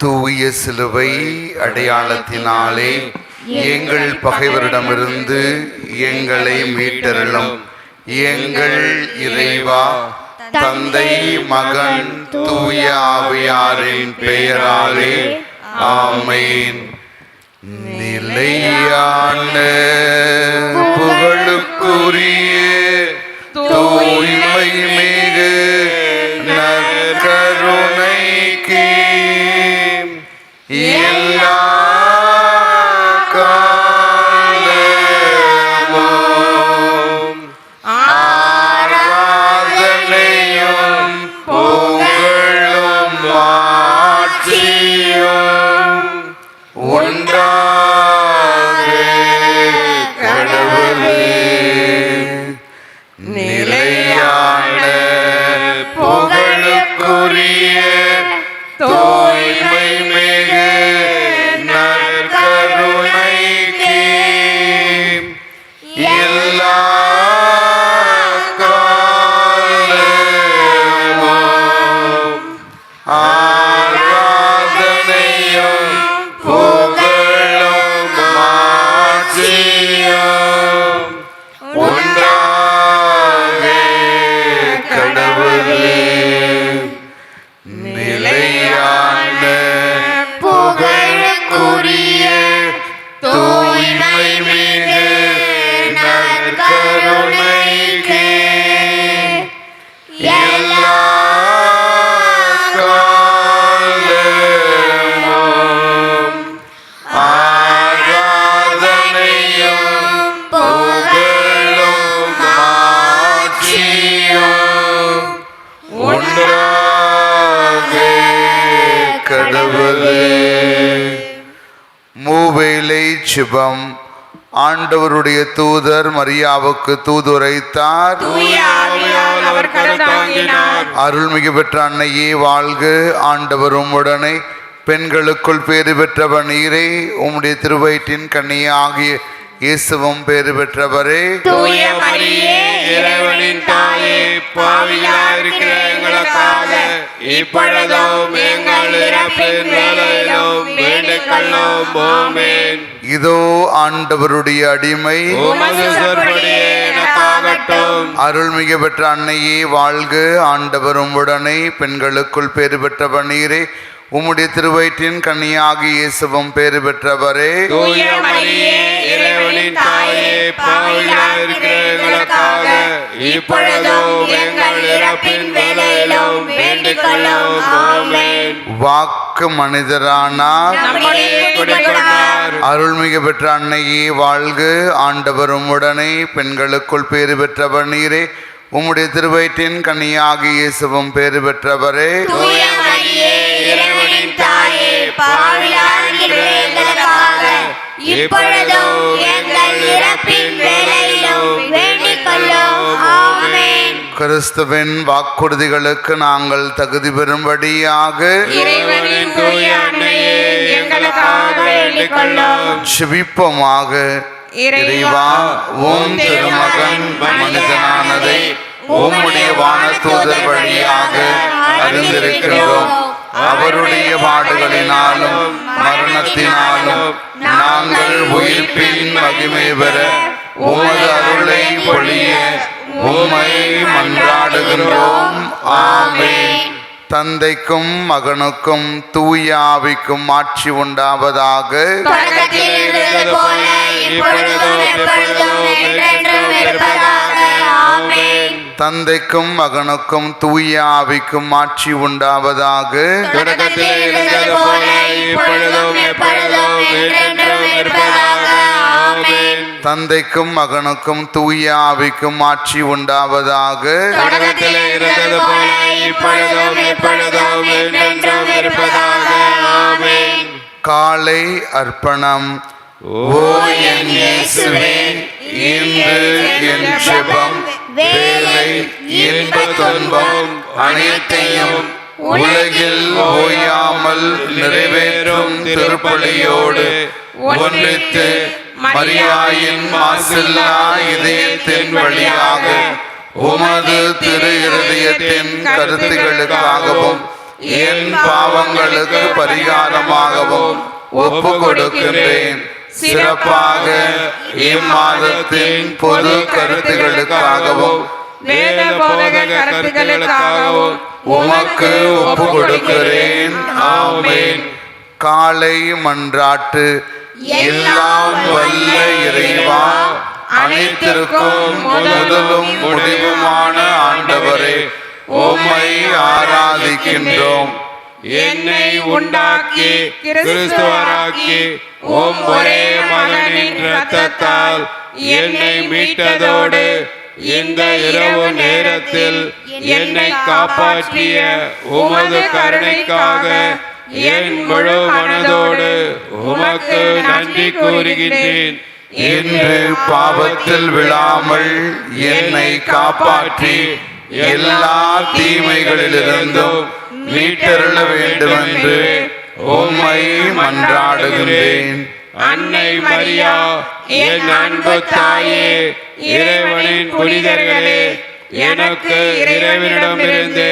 தூய சிலுவை அடையாளத்தினாலே எங்கள் பகைவரிடமிருந்து எங்களை மீட்டருளும். எங்கள் இறைவா தந்தை மகன் தூய ஆவியாரின் பெயராலே ஆமேன். நிலையான சிவம். ஆண்டவருடைய தூதர் மரியாவுக்கு தூதுரைத்தார். அருள்மிகு பெற்ற அன்னையே வாழ்க. ஆண்டவரும் உடனே பெண்களுக்குள் பேறு பெற்றவர் நீரே. உம்முடைய திருவயிற்றின் கண்ணியே ஆகிய இயேசுவும் பேறு பெற்றவரே. தூய மரியே இறைவனின் தாயே பாவிகளா இருக்கிற எங்களுக்காக இப்பொழுதும் எங்கள் இறப்பின் வேலையிலும் வேண்டிக் கொள்ளும் ஆமென். இதோ ஆண்டவருடைய அடிமை. அருள்மிகு பெற்ற அன்னையே வாழ்க ஆண்டவரும் உடனே. பெண்களுக்குள் பேறு பெற்றவர் நீரே உம்முடைய திருவயிற்றின் கன்னியாகி இயேசுவும் பேறு பெற்றவரே. தூய இறைவனின் தாயே பாவிகளா இருக்கிற எங்களுக்காக இப்பொழுதும் எங்கள் இறப்பின் வேலையிலும் வேண்டிக் கொள்ளும் வாக்கு மனிதரானார். அருள்மிகு பெற்ற அன்னையே வாழ்க. ஆண்டவரும் உடனே பெண்களுக்குள் பேறு பெற்றவர் நீரே. உம்முடைய திருவயிற்றின் கன்னியாகி இயேசுவும் பேறு பெற்றவரே. இப்பொழுதும் எங்கள் இறப்பின் வேலையிலும் வேண்டிக் கொள்ளும். ஆமென். கிறிஸ்துவின் வாக்குறுதிகளுக்கு நாங்கள் தகுதி பெறும்படியாக இறைவனின் தூய அன்னையே எங்களுக்காக வேண்டிக் கொள்ளும். செபிப்போமாக இறைவா உம் திருமகன் மனிதனானதை உம்முடைய வானதூதர் வழியாக அறிந்திருக்கிறோம். அவருடைய பாடுகளினாலும் மரணத்தினாலும் நாங்கள் உயிர்ப்பின் மகிமை பெற உமது அருளை பொழிய உம்மை மன்றாடுகின்றோம். ஆமென். தந்தைக்கும் மகனுக்கும் தூய ஆவிக்கும் ஆட்சி உண்டாவதாக இப்பொழுதும் எப்பொழுதும் என்றென்றும் இருப்பதாக தந்தைக்கும் மகனுக்கும் தூய ஆவிக்கும் ஆட்சி உண்டாவதாக. தந்தைக்கும் மகனுக்கும் தூய ஆவிக்கும் ஆட்சி உண்டாவதாக. காலை அர்ப்பணம். ஓ என் இயேசுவே இன்று என் வேலை இன்ப துன்பம் அனைத்தையும் உலகில் ஓயாமல் நிறைவேறும் திருப்பலியோடு ஒன்றித்து மரியாயின் மாசில்லா இதயத்தின் வழியாக உமது திரு இருதயத்தின் கருத்துகளுக்காகவும் என் பாவங்களுக்கு பரிகாரமாகவும் ஒப்பு கொடுக்கின்றேன் சிறப்பாக இம்மாதத்தின் பொது கருத்துகளுக்காகவும் வேத போதக கருத்துக்களுக்காகவும் உமக்கு ஒப்பு கொடுக்கிறேன் ஆமென். காலை மன்றாட்டு. எல்லாம் வல்ல இறைவா அனைத்திற்கும் முதலும் முடிவுமான ஆண்டவரே உம்மை ஆராதிக்கின்றோம். என்னை உண்டாக்கி கிறிஸ்துவராக்கி உம் ஒரே மகனின் ரத்தத்தால் என்னை மீட்டதோடு இந்த இரவு நேரத்தில் என்னை காப்பாற்றிய உமது கருணைக்காக என் முழு மனதோடு உமக்கு நன்றி கூறுகின்றேன். இன்று பாவத்தில் விழாமல் என்னை காப்பாற்றி எல்லா தீமைகளிலிருந்தும் மீட்டருள வேண்டுமென்று உம்மை மன்றாடுகின்றேன். அன்னை மரியா என் அன்பு தாயே இறைவனின் புனிதர்களே எனக்கு இறைவனிடமிருந்து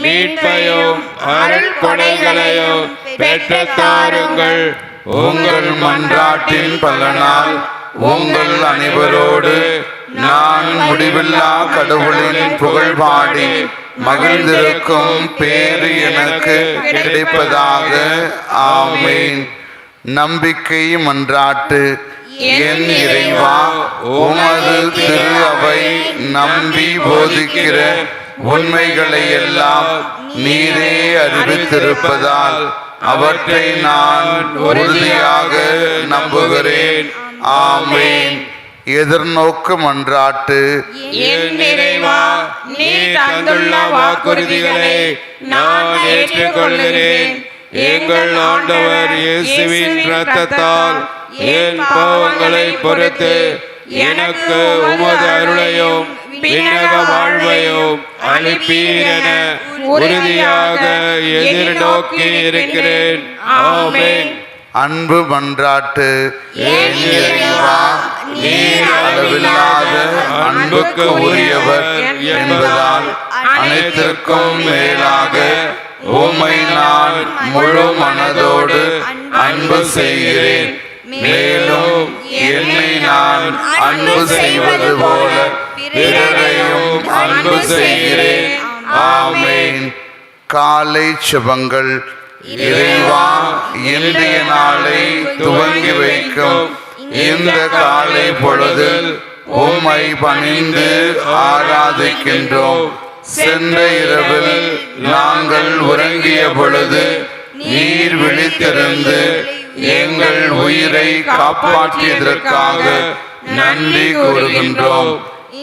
மீட்பையும் அருள் கொடைகளையும் பெற்று தாருங்கள் உங்கள் மன்றாட்டின் பலனால் உங்கள் அனைவரோடு நான் முடிவில்லா கடவுளின் புகழ் பாடி மகிழ்ந்திருக்கும் பேறு எனக்கு கிடைப்பதாக. ஆமேன். நம்பிக்கை மன்றாட்டு என் இறைவா உமது திரு அவை நம்பி போதிக்கிற உண்மைகளை எல்லாம் நீரே அறிவித்திருப்பதால் அவற்றை நான் உறுதியாக நம்புகிறேன். ஆமேன். எதிர்நோக்கு மன்றாட்டு என் நீ தந்துள்ள வாக்குறுதிகளை நான் ஏற்றுக்கொள்கிறேன் எங்கள் ஆண்டவர் இயேசுவின் ரத்தத்தால் என் பாவங்களை பொறுத்து எனக்கு உமது அருளையும் விண்ணக வாழ்வையும் அளிப்பீர் என உறுதியாக எதிர்நோக்கி இருக்கிறேன். ஆமென். அன்பு மன்றாட்டு. அளவில்லாத அன்புக்கு உரியவர் என்பதால் அனைத்திற்கும் மேலாக உம்மை நான் முழு மனதோடு அன்பு செய்கிறேன். மேலும் என்னை நான் அன்பு செய்வது போல பிறரையும் அன்பு செய்கிறேன். ஆமென். காலை சுபங்கள். இறைவா இன்றைய நாளை துவங்கி வைக்கும். இந்த காலை பொழுதில் உம்மை பணிந்து ஆராதிக்கின்றோம். சென்ற இரவில் நாங்கள் உறங்கிய பொழுது நீர் விழித்திருந்து எங்கள் உயிரை காப்பாற்றியதற்காக நன்றி கூறுகின்றோம்.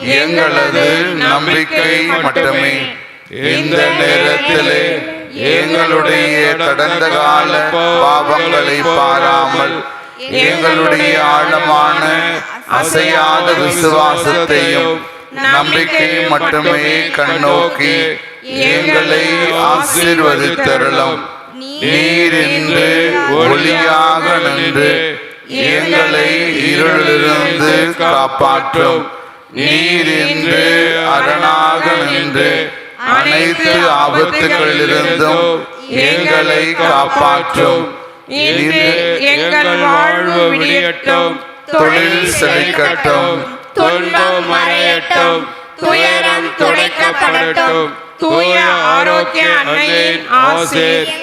எங்களது நம்பிக்கை மட்டுமே. இந்த நேரத்திலே எங்களுடைய கடந்த கால பாவங்களை பாராமல் எங்களுடைய ஆழமான அசையாத விசுவாசத்தையும் நம்பிக்கை மட்டுமே கண்ணோக்கி எங்களை ஆசீர்வதித்தருளும். நீர் என்று ஒளியாக நின்று எங்களை இருளிலிருந்து காப்பாற்றும். நீர் இன்று அரணாக நின்று அனைத்து ஆபத்துகளிலிருந்தும் எங்களை காப்பாற்றும். இன்று எங்கள் வாழ்வு விடியட்டும். தொழில் செழிக்கட்டும். துன்பம் மறையட்டும். துயரம் துடைக்கப்படட்டும். தூய ஆரோக்கிய அன்னையின்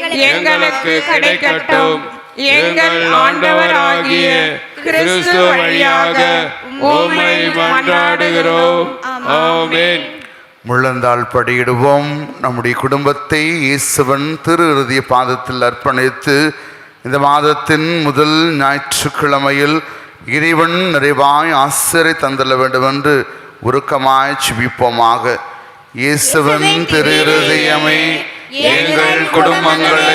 எங்களுக்கு கிடைக்கட்டும். எங்கள் ஆண்டவராகிய கிறிஸ்து வழியாக உம்மை மன்றாடுகிறோம். ஆமென். முழந்தாள் படியிடுவோம். நம்முடைய குடும்பத்தை இயேசுவன் திரு இறுதிய பாதத்தில் அர்ப்பணித்து இந்த மாதத்தின் முதல் ஞாயிற்றுக்கிழமையில் இறைவன் நிறைவாய் ஆசிரை தந்தள்ள வேண்டும் என்று உருக்கமாய் சிபிப்போமாக இயேசுவன் திரு இருதயமே எங்கள் குடும்பங்களை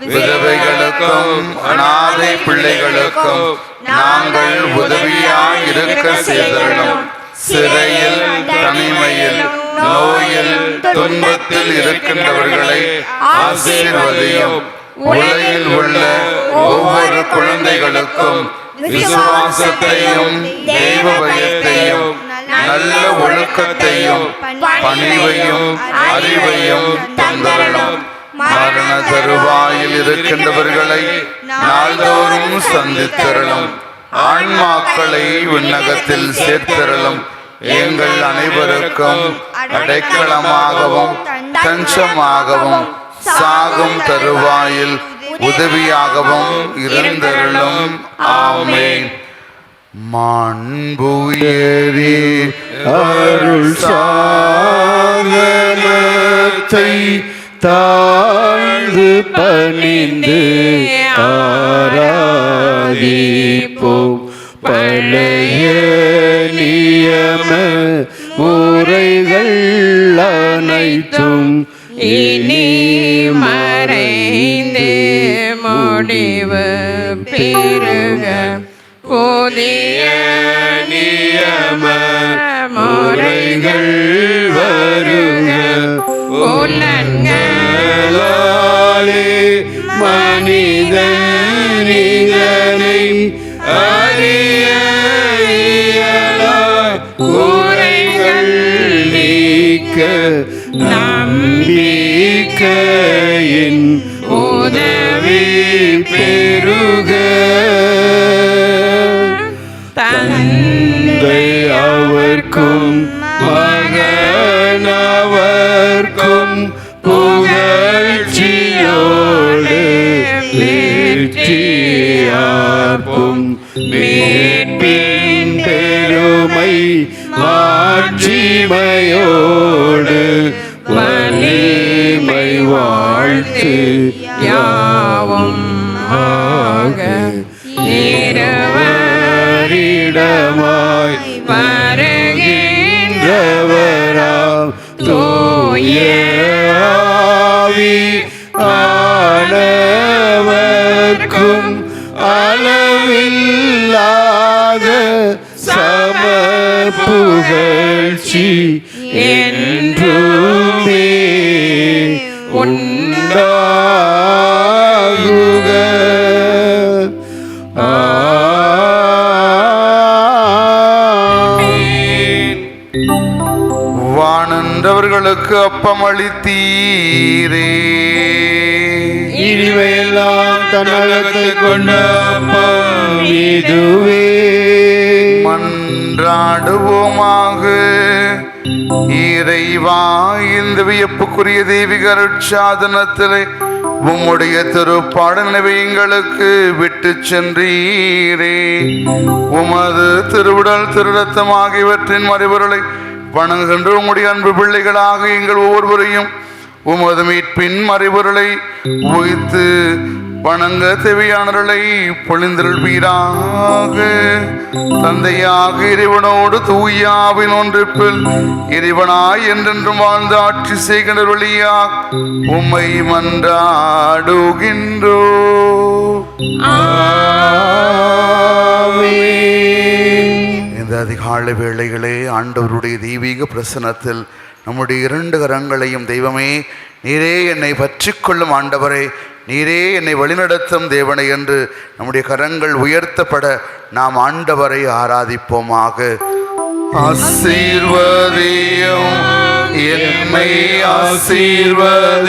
விதவைகளுக்கும் அனாதை பிள்ளைகளுக்கும் நாங்கள் உதவியாய் இருக்க செய்தரணும் சிறையில் தனிமையில் நோயில் துன்பத்தில் இருக்கின்றவர்களை ஆசீர்வதியும். உலகில் உள்ள ஒவ்வொரு குழந்தைகளுக்கும் விசுவாசத்தையும் தெய்வ பயத்தையும் நல்ல ஒழுக்கத்தையும் பணிவையும் அறிவையும் தந்தரணும். மரண தருவாயில் இருக்கின்றவர்களை நாள்தோறும் சந்தித்தரலும். ஆன்மாக்களை விண்ணகத்தில் சேர்த்தரலும். எங்கள் அனைவருக்கும் அடைக்கலமாகவும் தஞ்சமாகவும் சாகும் தருவாயில் உதவியாகவும் இருந்தருளும். ஆமேன். மாண்புயரி அருள் சாதனத்தை தாழ்ந்து பணிந்து ஆராதிப்போம். பழைய நியம முறைகள் அனைத்தும் இனி மறைந்து முடிவு பெருக புதிய நியம முறைகள் வருக நம்பிக்கையின் உதவி பெருக தந்தை அவர்க்கு ஆக இருவரிடமாய் வருகின்றவராம் தூய ஆனவர்க்கும் அளவில்லாத சம புகழ்ச்சி வானன்றவர்களுக்கு அப்பம் அளித்தீரே இனிமையெல்லாம் தன்னகத்தை கொண்ட இதுவே. மன்றாடுவோமாக. இறைவா இந்த வியப்புக்குரிய தெய்வீக அருட்சாதனத்திலே உம்முடைய திருப்பாடு நினைவை எங்களுக்கு விட்டு சென்றீரே. உமது திருவுடல் திருரத்தம் ஆகியவற்றின் மறைபொருளை வணங்குகின்ற உம்முடைய அன்பு பிள்ளைகளாக எங்கள் ஒவ்வொருவரையும் உமது மீட்பின் மறைபொருளை உயித்து வணங்க தேவையானவர்களை பொழிந்தருள்வீராக தந்தையாக இறைவனோடு தூயாவின் ஒன்றிப்பில் இறைவனாய் என்றென்றும் வாழ்ந்து ஆட்சி செய்கின்ற வழியா உம்மை மன்றாடுகின்றோ ஆமென். அதிகாலை வேளைகளே ஆண்டவருடைய தெய்வீக பிரசனத்தில் நம்முடைய இரண்டு கரங்களையும் தெய்வமே நீரே என்னை பற்றிக்கொள்ளும் ஆண்டவரே நீரே என்னை வழிநடத்தும் தேவனை என்று நம்முடைய கரங்கள் உயர்த்தப்பட நாம் ஆண்டவரை ஆராதிப்போமாக. ஆசீர்வதியும் என்னை ஆசீர்வதியும்.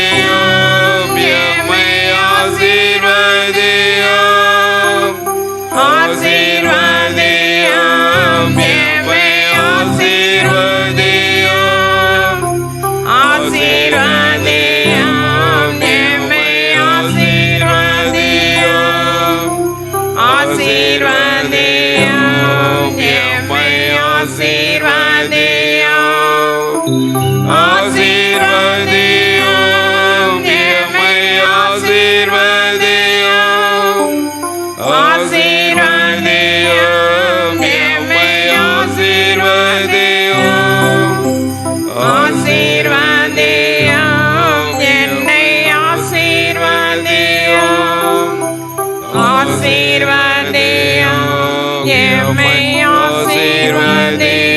ஆசீர்வதியும் எம்மை ஆசீர்வதியும்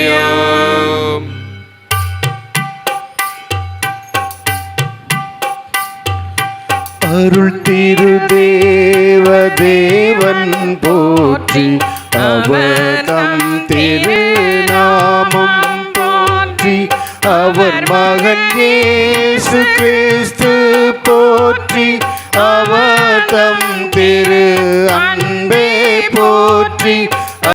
அருள் திரு தேவ தேவன் போற்றி அவதம் திருநாமம் போற்றி அவர் மகன் இயேசு கிறிஸ்து போற்றி அவதம் திரு